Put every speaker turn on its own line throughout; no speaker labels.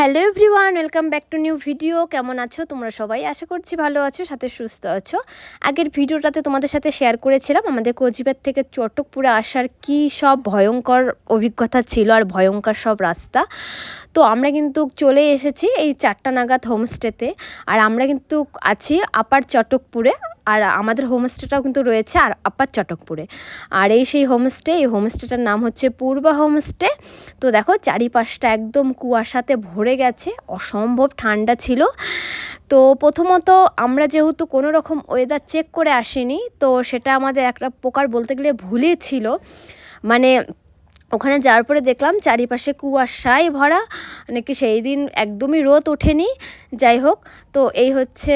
Hello everyone, welcome back to new video. কেমন আছো? তোমরা সবাই আশা করছি ভালো আছো, সাথে সুস্থ আছো। আগের ভিডিওটাতে তোমাদের সাথে শেয়ার করেছিলাম, আমাদের কোচবিহার থেকে চটকপুরে আসার কি সব ভয়ঙ্কর অভিজ্ঞতা ছিল আর ভয়ঙ্কর সব রাস্তা। তো আমরা কিন্তু চলে এসেছি এই চারটা নাগাদ হোমস্টেতে আর আমরা কিন্তু আছি আপার চটকপুরে আর আমাদের হোমস্টেটাও কিন্তু রয়েছে আর আপার চটকপুরে। আর এই সেই হোমস্টে, এই হোমস্টেটার নাম হচ্ছে পূর্বা হোমস্টে। তো দেখো চারিপাশটা একদম কুয়াশাতে ভরে গেছে, অসম্ভব ঠান্ডা ছিল। তো প্রথমত আমরা যেহেতু কোনো রকম ওয়েদার চেক করে আসিনি, তো সেটা আমাদের একটা প্রকার বলতে গেলে ভুলই ছিল। মানে ওখানে যাওয়ার পরে দেখলাম চারিপাশে কুয়াশায় ভরা, নাকি সেই দিন একদমই রোদ ওঠেনি। যাই হোক, তো এই হচ্ছে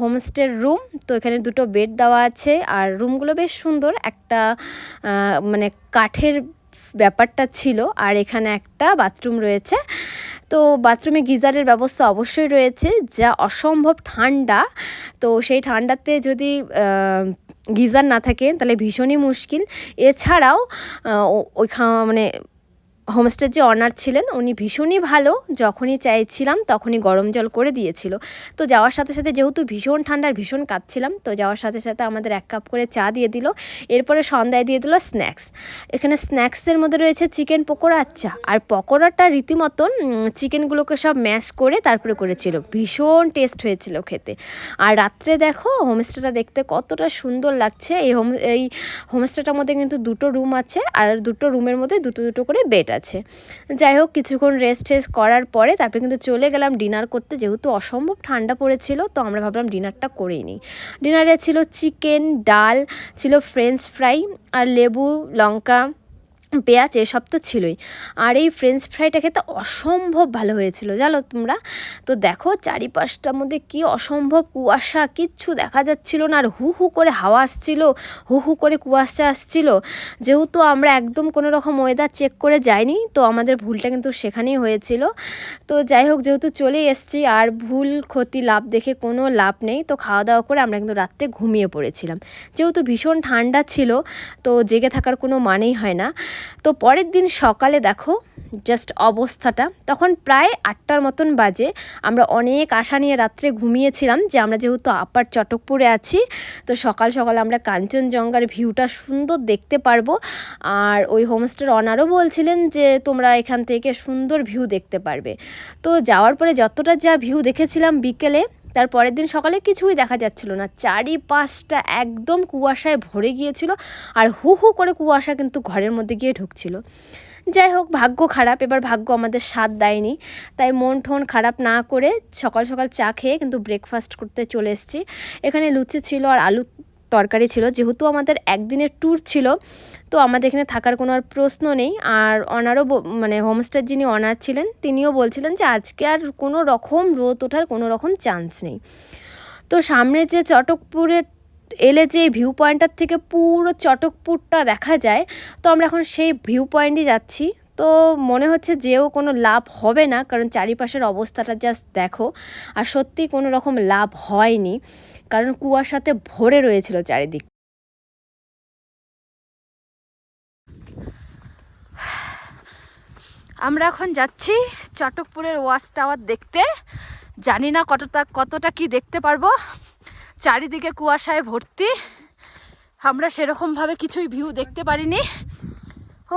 হোমস্টের রুম। তো এখানে দুটো বেড দেওয়া আছে, আর রুমগুলো বেশ সুন্দর। একটা মানে কাঠের ব্যাপারটা ছিল, আর এখানে একটা বাথরুম রয়েছে। তো বাথরুমে গিজারের ব্যবস্থা অবশ্যই রয়েছে, যা অসম্ভব ঠান্ডা। তো সেই ঠান্ডাতে যদি গিজার না থাকে, তাহলে ভীষণই মুশকিল। এছাড়াও ওইখান মানে হোমস্টের যে অনার ছিলেন, উনি ভীষণই ভালো। যখনই চাইছিলাম, তখনই গরম জল করে দিয়েছিল। তো যাওয়ার সাথে সাথে যেহেতু ভীষণ ঠান্ডার, ভীষণ কাঁদছিলাম তো যাওয়ার সাথে সাথে আমাদের এক কাপ করে চা দিয়ে দিল। এরপরে সন্ধ্যায় দিয়ে দিল স্ন্যাক্স। এখানে স্ন্যাক্সের মধ্যে রয়েছে চিকেন পকোড়া আর চা। আর পকোড়াটা রীতিমতন চিকেনগুলোকে সব ম্যাশ করে তারপরে করেছিল। ভীষণ টেস্ট হয়েছিল খেতে। আর রাত্রে দেখো, হোমস্টেটা দেখতে কতটা সুন্দর লাগছে। এই হোম, এই হোমস্টেটার মধ্যে কিন্তু দুটো রুম আছে, আর দুটো রুমের মধ্যে দুটো দুটো করে বেড আছে যাই হোক, কিছুক্ষণ রেস্ট টেস্ট করার পরে তারপরে কিন্তু চলে গেলাম ডিনার করতে। যেহেতু অসম্ভব ঠান্ডা পড়েছিল, তো আমরা ভাবলাম ডিনারটা করেই নিই। ডিনারে ছিল চিকেন ডাল, ছিল ফ্রেঞ্চ ফ্রাই আর লেবু, লঙ্কা পেঁয়াজ এসব তো ছিলই। আর এই ফ্রেঞ্চ ফ্রাইটা খেতে অসম্ভব ভালো হয়েছিল, জানো তোমরা? তো দেখো চারিপাশটার মধ্যে কি অসম্ভব কুয়াশা, কিচ্ছু দেখা যাচ্ছিল না। আর হু হু করে হাওয়া আসছিল, হু হু করে কুয়াশা আসছিল। যেহেতু আমরা একদম কোনো রকম ওয়েদার চেক করে যাইনি, তো আমাদের ভুলটা কিন্তু সেখানেই হয়েছিল। তো যাই হোক, যেহেতু চলে এসছি, আর ভুল, ক্ষতি, লাভ দেখে কোনো লাভ নেই, তো খাওয়া দাওয়া করে আমরা কিন্তু রাত্রে ঘুমিয়ে পড়েছিলাম। যেহেতু ভীষণ ঠান্ডা ছিল, তো জেগে থাকার কোনো মানেই হয় না। তো পরের দিন সকালে দেখো জাস্ট অবস্থাটা, তখন প্রায় আটটার মতন বাজে। আমরা অনেক আশা নিয়ে রাত্রে ঘুমিয়েছিলাম যে আমরা যেহেতু আপার চটকপুরে আছি, তো সকাল সকাল আমরা কাঞ্চনজঙ্ঘার ভিউটা সুন্দর দেখতে পারব। আর ওই হোমস্টের অনারও বলছিলেন যে তোমরা এখান থেকে সুন্দর ভিউ দেখতে পারবে। তো যাওয়ার পরে যতটা যা ভিউ দেখেছিলাম বিকেলে তার পরের দিন সকালে কিছুই দেখা যাচ্ছিল না। চারিপাশটা একদম কুয়াশায় ভরে গিয়েছিল আর হু হু করে কুয়াশা কিন্তু ঘরের মধ্যে গিয়ে ঢুকছিল। যাই হোক, ভাগ্য খারাপ। এবার ভাগ্য আমাদের স্বাদ দেয়নি। তাই মন ঠন খারাপ না করে সকাল সকাল চা খেয়ে কিন্তু ব্রেকফাস্ট করতে চলে এসেছি। এখানে লুচি ছিল আর আলু তরকারি ছিল। যেহেতু আমাদের একদিনের ট্যুর ছিল, তো আমাদের এখানে থাকার কোনো আর প্রশ্ন নেই। আর অনারও মানে হোমস্টের যিনি অনার ছিলেন, তিনিও বলছিলেন যে আজকে আর কোনো রকম রোদ ওঠার কোনো রকম চান্স নেই। তো সামনে যে চটকপুরের এলে যে ভিউ পয়েন্টটার থেকে পুরো চটকপুরটা দেখা যায়, তো আমরা এখন সেই ভিউ পয়েন্টই যাচ্ছি। তো মনে হচ্ছে যেও কোনো লাভ হবে না, কারণ চারিপাশের অবস্থাটা জাস্ট দেখো। আর সত্যি কোনো রকম লাভ হয়নি, কারণ কুয়াশাতে ভরে রয়েছিল চারিদিক। আমরা এখন যাচ্ছি চটকপুরের ওয়াচ টাওয়ার দেখতে। জানি না কতটা কতটা কি দেখতে পারব। চারিদিকে কুয়াশায় ভর্তি। আমরা সেরকমভাবে কিছুই ভিউ দেখতে পারিনি। ও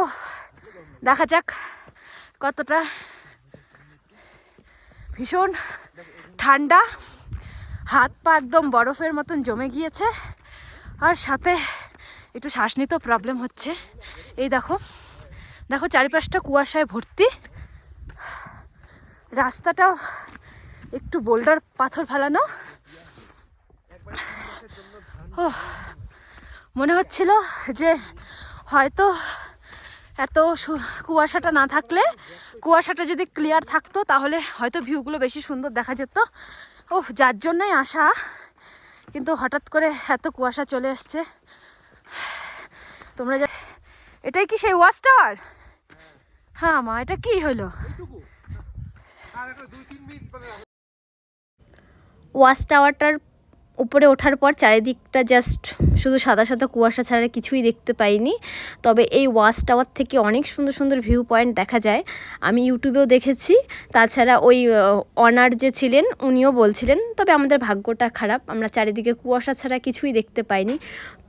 দেখা যাক কতটা ভীষণ ঠান্ডা, হাত পা একদম বরফের মতন জমে গিয়েছে। আর সাথে একটু শ্বাস নিতেও প্রবলেম হচ্ছে। এই দেখো দেখো চারিপাশটা কুয়াশায় ভর্তি। রাস্তাটাও একটু বোল্ডার পাথর ফেলানো। ও মনে হচ্ছিল যে হয়তো এত কুয়াশাটা না থাকলে কুয়াশাটা যদি ক্লিয়ার থাকতো তাহলে হয়তো ভিউগুলো বেশি সুন্দর দেখা যেত। ও যার জন্যই আসা কিন্তু হঠাৎ করে এত কুয়াশা চলে এসছে। তোমরা যা এটাই কি সেই ওয়াচ টাওয়ার হ্যাঁ মা এটা কি হলো? ওয়াচ টাওয়ারটার উপরে ওঠার পর চারিদিকটা জাস্ট শুধু সাদা সাদা কুয়াশা ছাড়া কিছুই দেখতে পাইনি। তবে এই ওয়াচ টাওয়ার থেকে অনেক সুন্দর সুন্দর ভিউ পয়েন্ট দেখা যায়। আমি ইউটিউবেও দেখেছি, তাছাড়া ওই অনার যে ছিলেন, উনিও বলছিলেন, তবে আমাদের ভাগ্যটা খারাপ, আমরা চারিদিকে কুয়াশা ছাড়া কিছুই দেখতে পাইনি।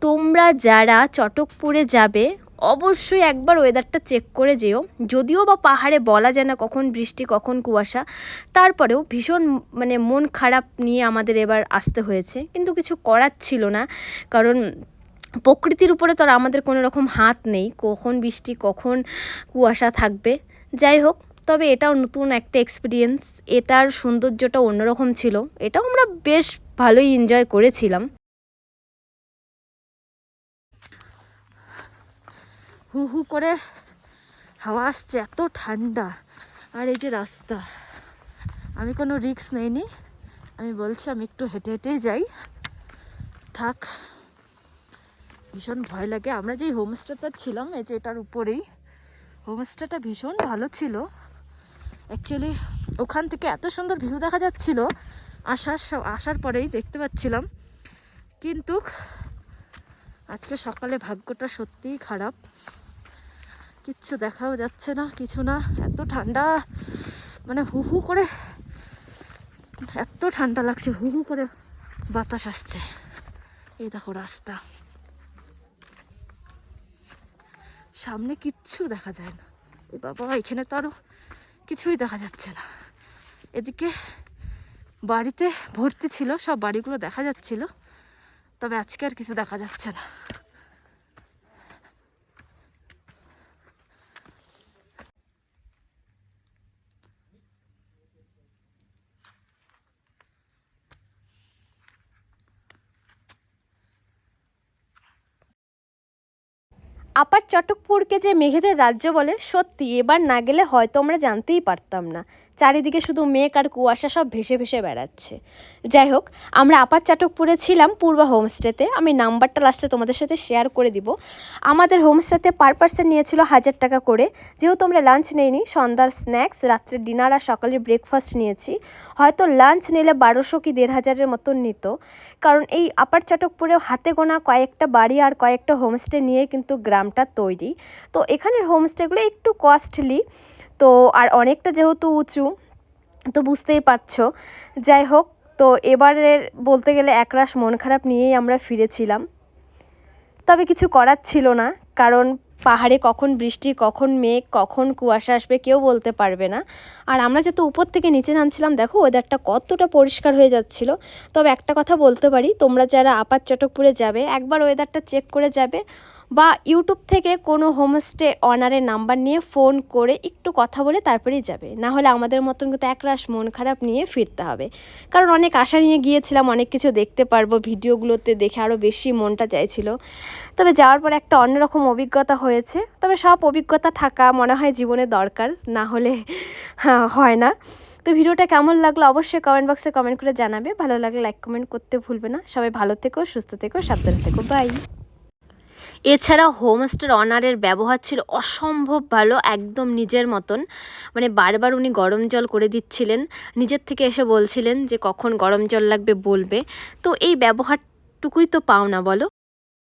তোমরা যারা চটকপুরে যাবে অবশ্যই একবার ওয়েদারটা চেক করে যেও। যদিও বা পাহাড়ে বলা যায় না কখন বৃষ্টি, কখন কুয়াশা, তারপরেও ভীষণ মানে মন খারাপ নিয়ে আমাদের এবার আসতে হয়েছে। কিন্তু কিছু করার ছিল না, কারণ প্রকৃতির উপরে তো আর আমাদের কোনো রকম হাত নেই, কখন বৃষ্টি, কখন কুয়াশা থাকবে। যাই হোক, তবে এটাও নতুন একটা এক্সপিরিয়েন্স এটার সৌন্দর্যটা অন্যরকম ছিল। এটাও আমরা বেশ ভালোই এনজয় করেছিলাম। হু হু করে হাওয়া আসছে, এত ঠান্ডা। আর এই যে রাস্তা, আমি কোনো রিস্ক নেইনি। আমি বলছি আমি একটু হেঁটে হেঁটেই যাই। থাক, ভীষণ ভয় লাগে। আমরা যেই হোমস্টেটা ছিলাম, এই যে এটার উপরেই, হোমস্টেটা ভীষণ ভালো ছিল। অ্যাকচুয়ালি ওখান থেকে এত সুন্দর ভিউ দেখা যাচ্ছিল, আসার আসার পরেই দেখতে পাচ্ছিলাম। কিন্তু আজকে সকালে ভাগ্যটা সত্যিই খারাপ। কিচ্ছু দেখাও যাচ্ছে না, কিছু না। এত ঠান্ডা মানে হু হু করে, এত ঠান্ডা লাগছে, হু হু করে বাতাস আসছে। এই দেখো রাস্তা। সামনে কিচ্ছু দেখা যায় না। এ বাবা, এখানে তো আরও কিছুই দেখা যাচ্ছে না। এদিকে বাড়িতে ভর্তি ছিল, সব বাড়িগুলো দেখা যাচ্ছিল। তবে আজকে আর কিছু দেখা যাচ্ছে না। আপার চটকপুরকে যে মেঘেদের রাজ্য বলে, সত্যি এবার না গেলে হয়তো আমরা জানতেই পারতাম না। চারিদিকে শুধু মেঘ আর কুয়াশা সব ভেসে ভেসে বেড়াচ্ছে। যাই হোক, আমরা আপার চটকপুরে ছিলাম পূর্বা হোমস্টেতে। আমি নাম্বারটা লাস্টে তোমাদের সাথে শেয়ার করে দিব। আমাদের হোমস্টেতে পার পার্সন নিয়েছিল হাজার টাকা করে। যেহেতু আমরা লাঞ্চ নেইনি, সন্ধ্যার স্ন্যাক্স রাত্রে ডিনার আর সকালের ব্রেকফাস্ট নিয়েছি। হয়তো লাঞ্চ নিলে বারোশো কি দেড় হাজারের মতন নিত। কারণ এই আপার চাটকপুরে হাতে গোনা কয়েকটা বাড়ি আর কয়েকটা হোমস্টে নিয়ে কিন্তু গ্রামটা তৈরি। তো এখানের হোমস্টেগুলো একটু কস্টলি তো আর অনেকটা যেহেতু উঁচু, তো বুঝতেই পারছ। যাই হোক, তো এবারের বলতে গেলে একরাশ মন খারাপ নিয়েই আমরা ফিরেছিলাম। তবে কিছু করার ছিল না, কারণ পাহাড়ে কখন বৃষ্টি, কখন মেঘ, কখন কুয়াশা আসবে কেউ বলতে পারবে না। আর আমরা যেহেতু উপর থেকে নিচে নামছিলাম, দেখো ওয়েদারটা কতটা পরিষ্কার হয়ে যাচ্ছিল। তবে একটা কথা বলতে পারি, তোমরা যারা আপার চটকপুরে যাবে, একবার ওয়েদারটা চেক করে যাবে। বা ইউটিউব থেকে কোনো হোমস্টে অনারের নাম্বার নিয়ে ফোন করে একটু কথা বলে তারপরেই যাবে। না হলে আমাদের মতন কিন্তু একরাশ মন খারাপ নিয়ে ফিরতে হবে। কারণ অনেক আশা নিয়ে গিয়েছিলাম অনেক কিছু দেখতে পারব ভিডিওগুলোতে দেখে আরও বেশি মনটা চাইছিল। তবে যাওয়ার পর একটা অন্যরকম অভিজ্ঞতা হয়েছে। তবে সব অভিজ্ঞতা থাকা মনে হয় জীবনে দরকার না হলে হ্যাঁ, না। তো ভিডিওটা কেমন লাগল অবশ্যই কমেন্ট বক্সে কমেন্ট করে জানাবে। ভালো লাগলে লাইক কমেন্ট করতে ভুলবে না। সবাই ভালো থেকো সুস্থ থেকো সাবধানে থেকো। বাই এছাড়া হোমস্টের অনারের ব্যবহার ছিল অসম্ভব ভালো, একদম নিজের মতন। মানে বারবার উনি গরম জল করে দিচ্ছিলেন। নিজের থেকে এসে বলছিলেন যে, কখন গরম জল লাগবে বলবে? তো এই ব্যবহারটুকুই তো পাও না, বলো?